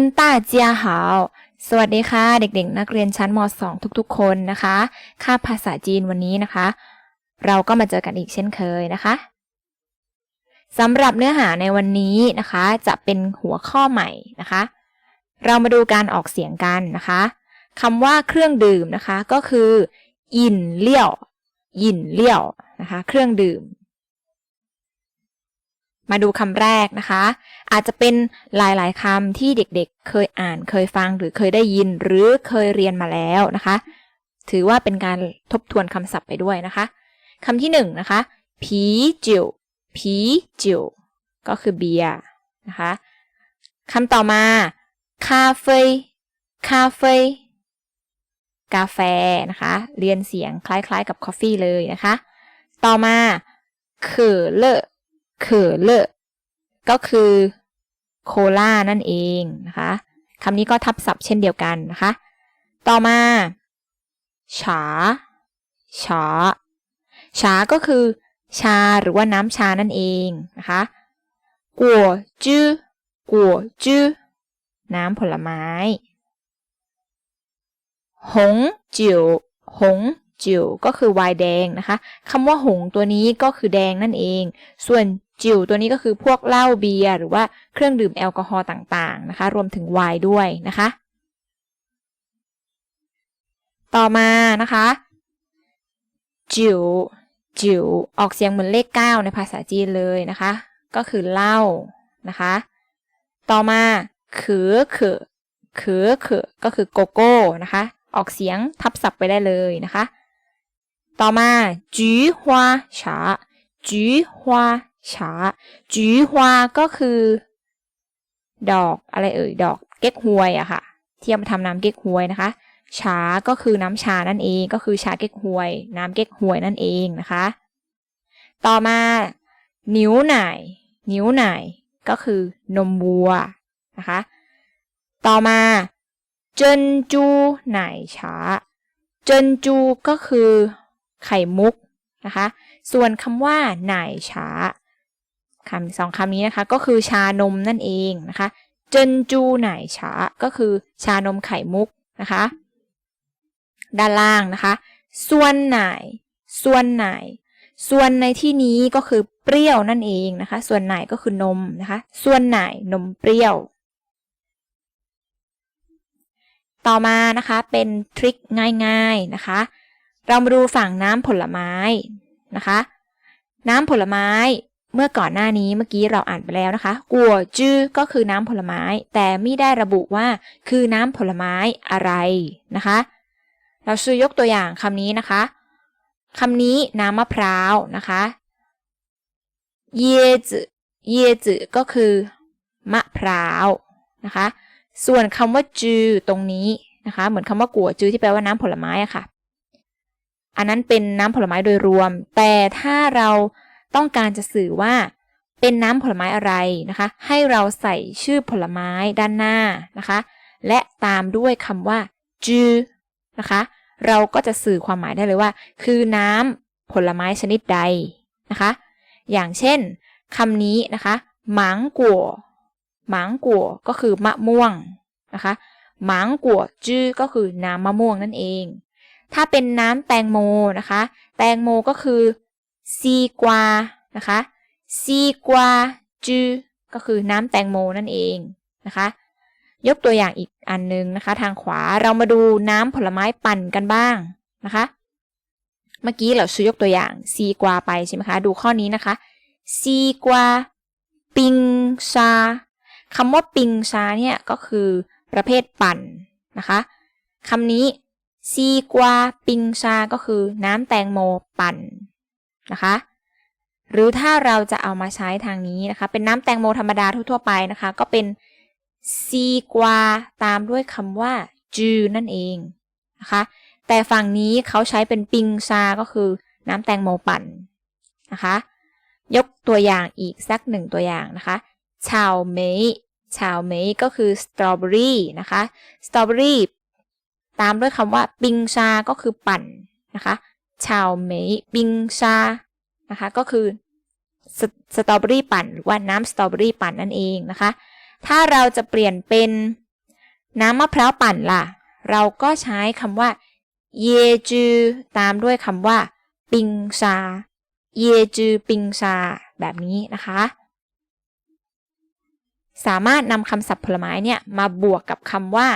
นต้าเจียหาสวัสดีค่ะ เด็กๆ นักเรียนชั้นม .2 ทุกๆ คนนะคะ ค่าภาษาจีนวันนี้นะคะ เราก็มาเจอกันอีกเช่นเคยนะคะสำหรับเนื้อหาในวันนี้นะคะ จะเป็นหัวข้อใหม่นะคะ เรามาดูการออกเสียงกันนะคะคำว่าเครื่องดื่มนะคะ ก็คืออินเลี่ยวอินเลี่ยวนะคะ เครื่องดื่ม มาดูคำแรกนะคะ อาจจะเป็นหลายๆคำที่เด็กๆ เคยอ่านเคยฟังหรือเคยได้ยินหรือเคยเรียนมาแล้วนะคะ ถือว่าเป็นการทบทวนคำศัพท์ไปด้วยนะคะคำที่หนึ่งนะคะผีจิ๋วผีจิ๋วก็คือเบียร์นะคะคำต่อมาคาเฟ่คาเฟ่กาแฟนะคะ เรียนเสียงคล้ายๆกับ coffee เลยนะคะ ต่อมา เขเลก็คือโคลานั่นเองนะคะคำนี้ก็ทับศัพท์เช่นเดียวกันนะคะ ต่อมาฉาฉาฉาก็คือ ชาหรือว่าน้ำชานั่นเองนะคะกัวจื้อกัวจื้อน้ำผลไม้ หงจิ๋วหงจิ๋วก็คือไวน์แดงนะคะคำว่าหงตัวนี้ก็คือแดงนั่นเอง ส่วน จิ๋วตัวนี้ก็คือพวกเหล้าเบียร์หรือว่าเครื่องดื่มแอลกอฮอล์ต่างๆนะคะ รวมถึงไวน์ด้วยนะคะ ต่อมานะคะจิ๋วจิ๋วออกเสียงเหมือนเลข 9 ในภาษาจีนเลยนะคะ ก็คือเหล้านะคะ ต่อมาเขือเขือเขือเขือก็คือโกโก้นะคะ ออกเสียงทับศัพท์ไปได้เลยนะคะ ต่อมาจีฮวาฉาจีฮวา ฉาจีฮวาก็คือ ดอกอะไรเอ่ย ดอกเก๊กฮวยอะค่ะ ที่เอามาทำน้ำเก๊กฮวยนะคะ ชาก็คือน้ำชานั่นเอง ก็คือชาเก๊กฮวย น้ำเก๊กฮวยนั่นเองนะคะ ต่อมานิ้วหน่ายนิ้วหน่ก็คือนมวัวนะคะ ต่อมาเจนจูหน่ชาเจนจูก็คือไข่มุกนะคะ ส่วนคำว่าหน่ชา คำสองคำนี้นะคะ ก็คือชานมนั่นเองนะคะเจนจูไหนชาก็คือชานมไข่มุกนะคะ ด้านล่างนะคะส่วนไหนส่วนไหนส่วนในที่นี้ก็คือเปรี้ยวนั่นเองนะคะ ส่วนไหนก็คือนมนะคะ ส่วนไหนนมเปรี้ยว ต่อมานะคะเป็นทริคง่ายๆนะคะ เรามาดูฝั่งน้ำผลไม้นะคะ น้ำผลไม้ เมื่อก่อนหน้านี้เมื่อกี้เราอ่านไปแล้วนะคะ กัวจื้อก็คือน้ำผลไม้ แต่ไม่ได้ระบุว่าคือน้ำผลไม้อะไรนะคะ เราซื้อยกตัวอย่างคำนี้นะคะคำนี้น้ำมะพร้าวนะคะเยจืเยจืก็คือมะพร้าวนะคะ ส่วนคำว่าจือตรงนี้นะคะ เหมือนคำว่ากัวจือที่แปลว่าน้ำผลไม้อะค่ะ อันนั้นเป็นน้ำผลไม้โดยรวม แต่ถ้าเรา ต้องการจะสื่อว่าเป็นน้ำผลไม้อะไรนะคะ ให้เราใส่ชื่อผลไม้ด้านหน้านะคะ และตามด้วยคำว่าจือนะคะ เราก็จะสื่อความหมายได้เลยว่า คือน้ำผลไม้ชนิดใดนะคะ อย่างเช่นคำนี้นะคะหมางกัวหมางกัวก็คือมะม่วงนะคะหมางกัวจื้อก็คือน้ำมะม่วงนั่นเอง ถ้าเป็นน้ำแตงโมนะคะ แตงโมก็คือ ซีกวานะคะซีกวาจือก็คือน้ำแตงโมนั่นเองนะคะ ยกตัวอย่างอีกอันนึงนะคะ ทางขวาเรามาดูน้ำผลไม้ปั่นกันบ้างนะคะ เมื่อกี้เราซื้อยกตัวอย่างซีกวาไปใช่ไหมคะ ดูข้อนี้นะคะซีกวาปิงชาคำว่าปิงชาเนี่ยก็คือประเภทปั่นนะคะคำนี้ซีกวาปิงชาก็คือน้ำแตงโมปั่น นะคะ หรือถ้าเราจะเอามาใช้ทางนี้นะคะ เป็นน้ำแตงโมธรรมดาทั่วๆไปนะคะ ก็เป็นซีกวาตามด้วยคำว่าจือนั่นเองนะคะ แต่ฝั่งนี้เขาใช้เป็นปิงชาก็คือน้ำแตงโมปั่นนะคะ ยกตัวอย่างอีกสักหนึ่งตัวอย่างนะคะชาวเมยชาวเมยก็คือสตรอเบอรี่นะคะสตรอเบอรี่ตามด้วยคำว่าปิงชาก็คือปั่นนะคะ ชาวเมยปิงชานะคะก็คือสตรอเบอรี่ปั่นหรือว่าน้ำสตรอเบอรี่ปั่นนั่นเองนะคะ ถ้าเราจะเปลี่ยนเป็นน้ำมะพร้าวปั่นล่ะ เราก็ใช้คำว่าเยจือตามด้วยคำว่า ปิงชา เยจือปิงชา แบบนี้นะคะ สามารถนำคำศัพท์ผลไม้เนี่ยมาบวกกับคำว่า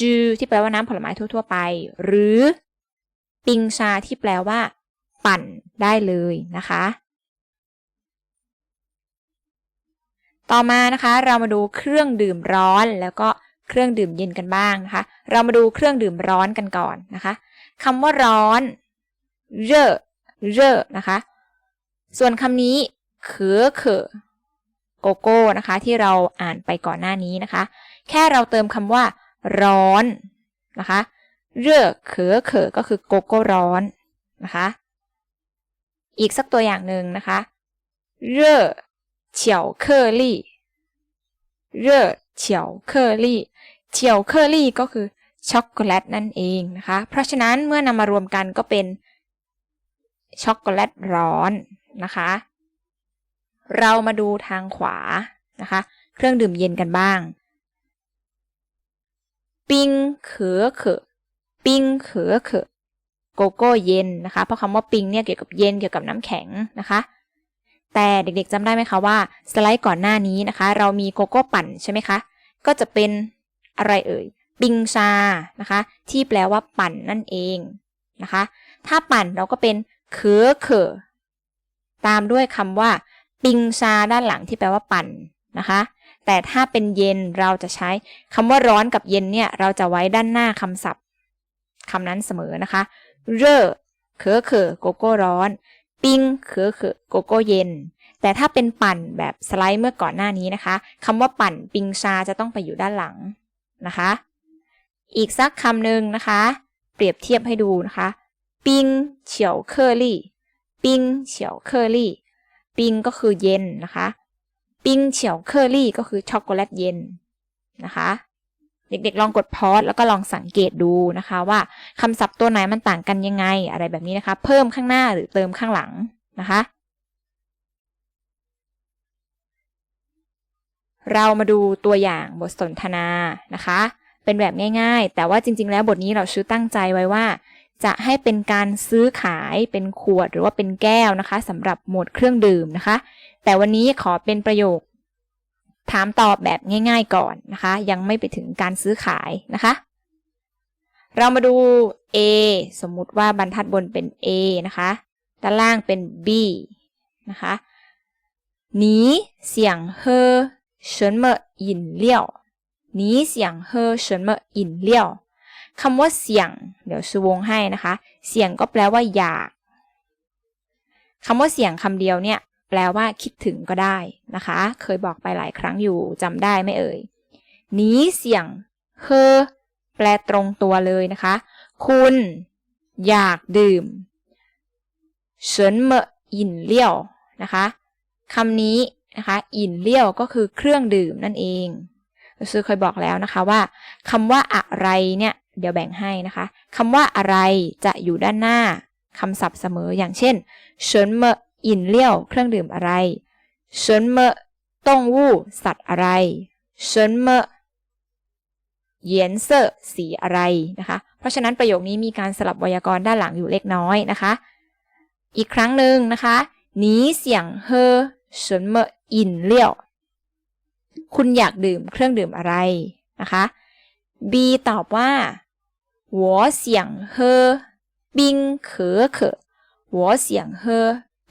จือที่แปลว่าน้ำผลไม้ทั่วๆไป หรือ ปิงชาที่แปลว่า ปั่นได้เลยนะคะ ต่อมานะคะ เรามาดูเครื่องดื่มร้อนแล้วก็เครื่องดื่มเย็นกันบ้างนะคะ เรามาดูเครื่องดื่มร้อนกันก่อนนะคะคำว่าร้อนเร่อเร่อนะคะ ส่วนคำนี้เขอเขอโกโก้นะคะที่เราอ่านไปก่อนหน้านี้นะคะ แค่เราเติมคำว่า ร้อนนะคะ เร่อเขอเขอก็คือโกโก้ร้อนนะคะ อีกสักตัวอย่างหนึ่งนะคะ เร่อเฉียวเคอรี่ เร่อเฉียวเคอรี่เฉียวเคอรี่ก็คือช็อกโกแลตนั่นเองนะคะ เพราะฉะนั้นเมื่อนำมารวมกันก็เป็นช็อกโกแลตร้อนนะคะ เรามาดูทางขวานะคะ เครื่องดื่มเย็นกันบ้าง ปิงเขอเขอ ปิ้งเขอเขอโกโก้เย็นนะคะ เพราะคำว่าปิงเนี่ยเกี่ยวกับเย็นเกี่ยวกับน้ำแข็งนะคะ แต่เด็กๆจำได้ไหมคะว่าสไลด์ก่อนหน้านี้นะคะ เรามีโกโก้ปั่นใช่ไหมคะ ก็จะเป็นอะไรเอ่ยปิงชานะคะ ที่แปลว่าปั่นนั่นเองนะคะ ถ้าปั่นเราก็เป็นเขอเขอตามด้วยคำว่าปิงชาด้านหลังที่แปลว่าปั่นนะคะ แต่ถ้าเป็นเย็นเราจะใช้คำว่าร้อนกับเย็นเนี่ยเราจะไว้ด้านหน้าคำศัพท์ คำนั้นเสมอนะคะ เร่อเขอเขอโกโก้ร้อน ปิงเขอเขอโกโก้เย็น แต่ถ้าเป็นปั่นแบบสไลด์เมื่อก่อนหน้านี้นะคะคำว่าปั่นปิงชาจะต้องไปอยู่ด้านหลังนะคะ อีกสักคำหนึ่งนะคะ เปรียบเทียบให้ดูนะคะ ปิงเฉียวเคอรี่ ปิงเฉียวเคอรี่ ปิงก็คือเย็นนะคะ ปิงเฉียวเคอรี่ก็คือช็อกโกแลตเย็นนะคะ เด็กๆลองกดพอสแล้วก็ลองสังเกตดูนะคะ ว่าคำศัพท์ตัวไหนมันต่างกันยังไงอะไรแบบนี้นะคะ เพิ่มข้างหน้าหรือเติมข้างหลังนะคะ เรามาดูตัวอย่างบทสนทนานะคะ เป็นแบบง่ายๆ แต่ว่าจริง ๆ แล้วบทนี้เราชื่อตั้งใจไว้ว่า จะให้เป็นการซื้อขายเป็นขวดหรือว่าเป็นแก้วนะคะสำหรับหมวดเครื่องดื่มนะคะ แต่วันนี้ขอเป็นประโยค ถามตอบแบบง่ายๆก่อนนะคะ ยังไม่ไปถึงการซื้อขายนะคะ เรามาดู A สมมุติว่าบรรทัดบนเป็น A นะคะ ด้านล่างเป็น B นะคะหนีเสียงเฮอเฉินเมออินเลี่ยวหนีเสียงเฮอเฉินเมออินเลี่ยวคำว่าเสียง เดี๋ยวชูวงให้นะคะ เสียงก็แปลว่าอยากคำว่าเสียงคำเดียวเนี่ย แปลว่าคิดถึงก็ได้นะคะ เคยบอกไปหลายครั้งอยู่จำได้ไหมเอ่ยหนีเสี่ยงเฮอแปลตรงตัวเลยนะคะ คุณ อยากดื่มเฉินเมออินเลี่ยวนะคะคำนี้นะคะอินเลี่ยวก็คือเครื่องดื่มนั่นเองซื้อเคยบอกแล้วนะคะว่าคำว่าอะไรเนี่ยเดี๋ยวแบ่งให้นะคะคำว่าอะไรจะอยู่ด้านหน้าคำศัพท์เสมออย่างเช่นเฉินเมอ อินเลี่ยวเครื่องดื่มอะไรเฉินเมอต้งวู่สัตว์อะไรเฉินเมอเยียนเซอร์สีอะไรนะคะ เพราะฉะนั้นประโยคนี้มีการสลับไวยากรณ์ด้านหลังอยู่เล็กน้อยนะคะ อีกครั้งหนึ่งนะคะ你想喝什么饮料คุณอยากดื่มเครื่องดื่มอะไรนะคะ B ตอบว่า我想喝冰可可我想喝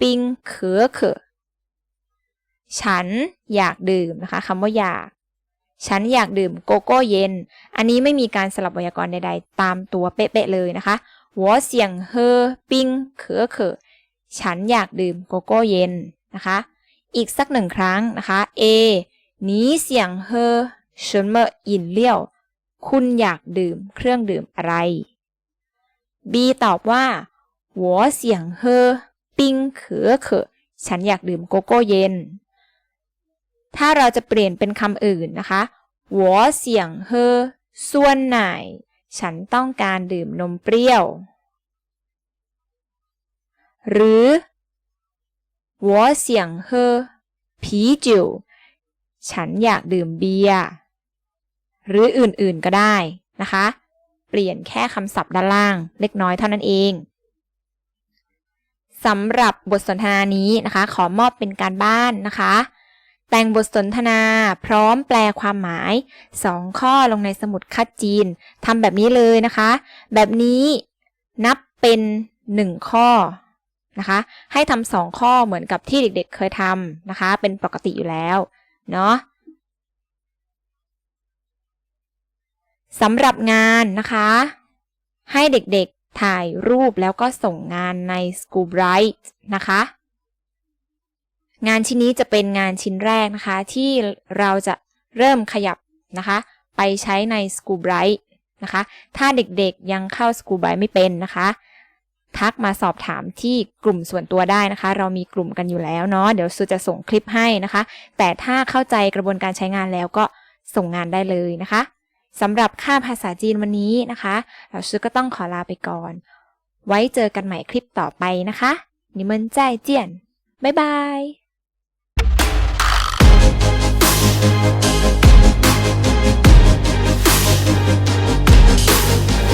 ปิ้งเขือเขือฉันอยากดื่มนะคะคำว่าอยาก ฉันอยากดื่มโกโก้เย็น อันนี้ไม่มีการสลับไวยากรณ์ใดๆ ตามตัวเป๊ะๆเลยนะคะหัวเสียงเฮอปิ้งเขือเขือฉันอยากดื่มโกโก้เย็นนะคะ อีกสักหนึ่งครั้งนะคะเอหนีเสียงเฮอฉันเมออินเลี้ยว คุณอยากดื่มเครื่องดื่มอะไร B ตอบว่าหัวเสียงเฮอ ปิ้งเขือเขอฉันอยากดื่มโกโก้เย็น ถ้าเราจะเปลี่ยนเป็นคำอื่นนะคะหัวเสียงเฮอส่วนไหน ฉันต้องการดื่มนมเปรี้ยว หรือหัวเสียงเฮอผีจิ๋วฉันอยากดื่มเบียร์หรืออื่นๆก็ได้นะคะ เปลี่ยนแค่คำศัพท์ด้านล่างเล็กน้อยเท่านั้นเอง สำหรับบทสนทนานี้นะคะ ขอมอบเป็นการบ้านนะคะ แต่งบทสนทนาพร้อมแปลความหมาย 2 ข้อลงในสมุดคัดจีนทำแบบนี้เลยนะคะ แบบนี้นับเป็น 1 ข้อนะคะ ให้ทำสองข้อเหมือนกับที่เด็กๆเคยทำนะคะ เป็นปกติอยู่แล้วเนาะสำหรับงานนะคะ ให้เด็กๆ ถ่ายรูปแล้วก็ส่งงานใน School Bright นะคะ งานชิ้นนี้จะเป็นงานชิ้นแรกนะคะ ที่เราจะเริ่มขยับนะคะ ไปใช้ใน School Bright นะคะ ถ้าเด็กๆยังเข้า School Bright ไม่เป็นนะคะ ทักมาสอบถามที่กลุ่มส่วนตัวได้นะคะ เรามีกลุ่มกันอยู่แล้วเนาะเดี๋ยวซูจะส่งคลิปให้นะคะ แต่ถ้าเข้าใจกระบวนการใช้งานแล้วก็ส่งงานได้เลยนะคะ สำหรับค่าภาษาจีนวันนี้นะคะเราซูก็ต้องขอลาไปก่อน ไว้เจอกันใหม่คลิปต่อไปนะคะนิมันใจเจียนบ๊ายบาย